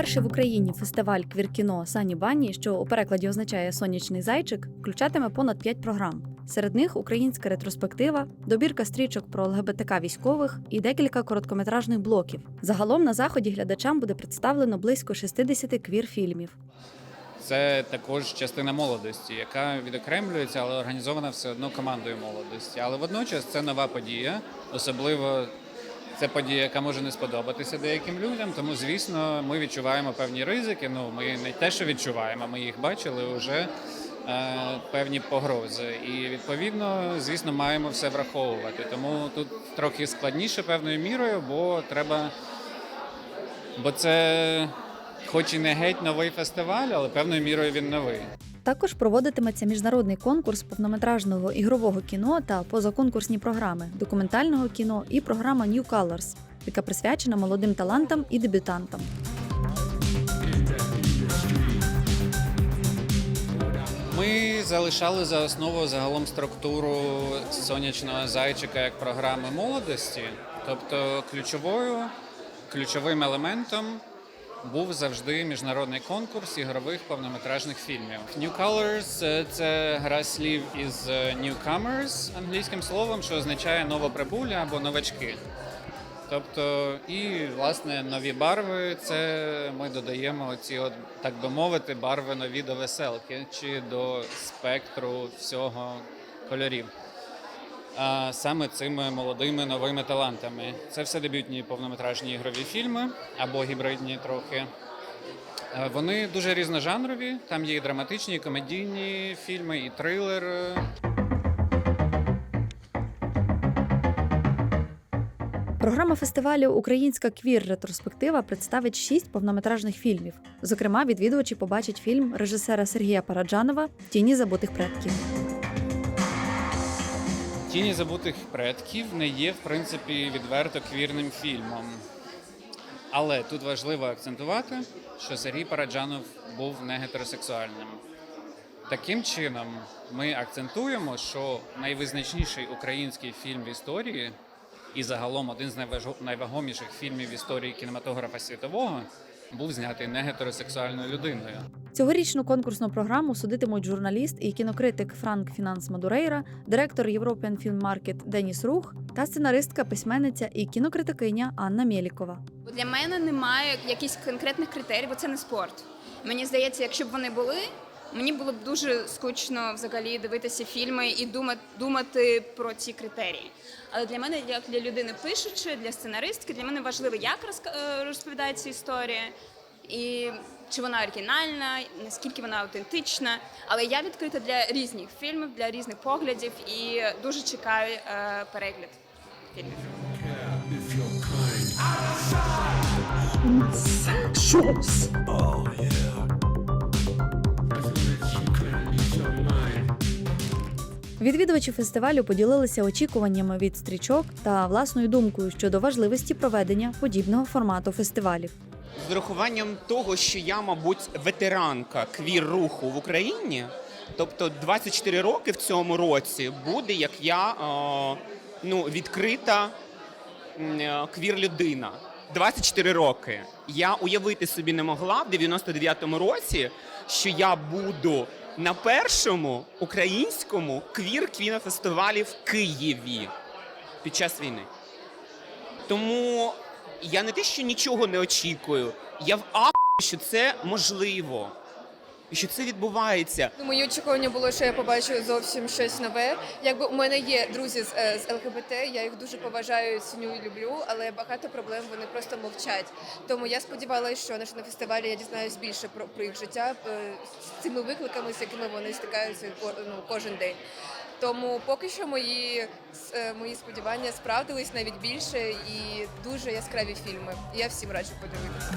Перший в Україні фестиваль квір-кіно Сані Бані, що у перекладі означає сонячний зайчик, включатиме понад 5 програм. Серед них українська ретроспектива, добірка стрічок про ЛГБТК військових і декілька короткометражних блоків. Загалом на заході глядачам буде представлено близько 60 квір-фільмів. Це також частина молодості, яка відокремлюється, але організована все одно командою молодості. Але водночас це нова подія, особливо це подія, яка може не сподобатися деяким людям. Тому, звісно, ми відчуваємо певні ризики. Ну, ми не те, що відчуваємо, ми їх бачили вже е, певні погрози. І відповідно, звісно, маємо все враховувати. Тому тут трохи складніше певною мірою, бо треба. Бо це, хоч і не геть новий фестиваль, але певною мірою він новий. Також проводитиметься міжнародний конкурс повнометражного ігрового кіно та позаконкурсні програми, документального кіно і програма New Colors, яка присвячена молодим талантам і дебютантам. Ми залишали за основу загалом структуру сонячного зайчика як програми молодості. Тобто ключовою, ключовим елементом був завжди міжнародний конкурс ігрових повнометражних фільмів. New Colors – це гра слів із е, newcomers англійським словом, що означає новоприбулі або новачки. Тобто, і власне нові барви це ми додаємо ці, от, так би мовити, барви нові до веселки чи до спектру всього кольорів. Саме цими молодими новими талантами. Це все дебютні повнометражні ігрові фільми або гібридні трохи. Е, Вони дуже різножанрові. Там є і драматичні, і комедійні фільми, і трилер. Програма фестивалю Українська квір ретроспектива представить шість повнометражних фільмів. Зокрема, відвідувачі побачать фільм режисера Сергія Параджанова Тіні забутих предків. Тіні забутих предків не є, в принципі, відверто квірним фільмом. Але тут важливо акцентувати, що Сергій Параджанов був не гетеросексуальним. Таким чином, ми акцентуємо, що найвизначніший український фільм в історії і загалом один з найвагоміших фільмів в історії кінематографа світового був знятий не гетеросексуальною людиною. Цьогорічну конкурсну програму судитимуть журналіст і кінокритик Франк Фінанс Мадурейра, директор European Film Market Деніс Рух та сценаристка, письменниця і кінокритикиня Анна Мєлікова. Для мене немає якихось конкретних критерій, бо це не спорт. Мені здається, якщо б вони були, мені було б дуже скучно взагалі дивитися фільми і думати, думати про ці критерії. Але для мене, як для людини пишучи, для сценаристки, для мене важливо, як розк- е, розповідається історія, і чи вона оригінальна, наскільки вона аутентична. Але я відкрита для різних фільмів, для різних поглядів і дуже чекаю е, перегляд фільмів. Відвідувачі фестивалю поділилися очікуваннями від стрічок та власною думкою щодо важливості проведення подібного формату фестивалів. З урахуванням того, що я, мабуть, ветеранка квір-руху в Україні, тобто 24 роки в цьому році буде, як я е, ну, відкрита е, квір-людина. 24 роки. Я уявити собі не могла в 99-му році, що я буду на першому українському квір-квінофестивалі в Києві під час війни. Тому я не те, що нічого не очікую, я в а, що це можливо. І що це відбувається. Ну, Мої очікування було, що я побачу зовсім щось нове. Якби у мене є друзі з, е, з ЛГБТ, я їх дуже поважаю, ціню і люблю, але багато проблем вони просто мовчать. Тому я сподівалася, що на на фестивалі я дізнаюсь більше про, про їх життя е, з цими викликами, з якими вони стикаються ну, кожен день. Тому поки що мої, е, мої сподівання справдились навіть більше і дуже яскраві фільми. Я всім раджу подивитися.